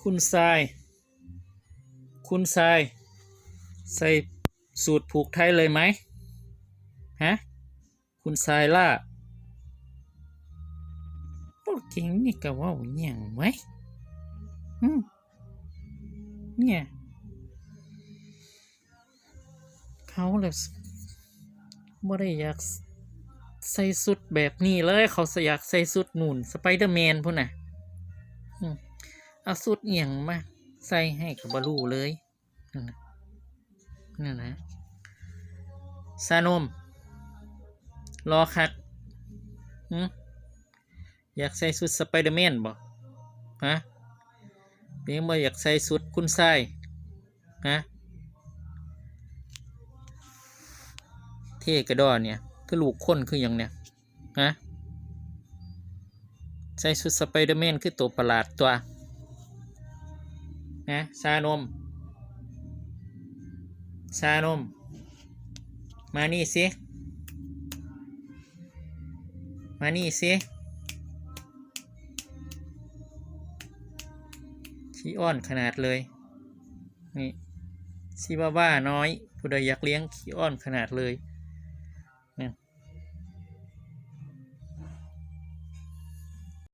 คุณทราย คุณทราย ใส่สูตรผูกไทยเลยไหมฮะ คุณทรายล่าพวกเก่งนี่ก็ว่าอย่างไหมอืมเนี่ยเขาเลยบ่ได้อยากใส่สุดแบบนี้เลย เขาอยากใส่สุดหนุนสไปเดอร์แมนพุ่นน่ะ อืม เอาสุดเอียงมาใส่ให้กับบลูเลยนั่นนะซานม รอคักอืมอยากใส่สุดสไปเดอร์แมนบ่ฮะเพียงบ่อยากใส่สุดคุณทรายฮะเท่กระดอเนี่ย คือลูกคนคืออย่างเนี่ยฮะใส่ชุดสไปเดอร์แมนคือตัวประหลาดตัว นะชานมชานม มานี่สิ มานี่สิขี้อ้อนขนาดเลย นี่ชิบาว่าน้อย ผู้ใดอยากเลี้ยงขี้อ้อนขนาดเลยเนี่ย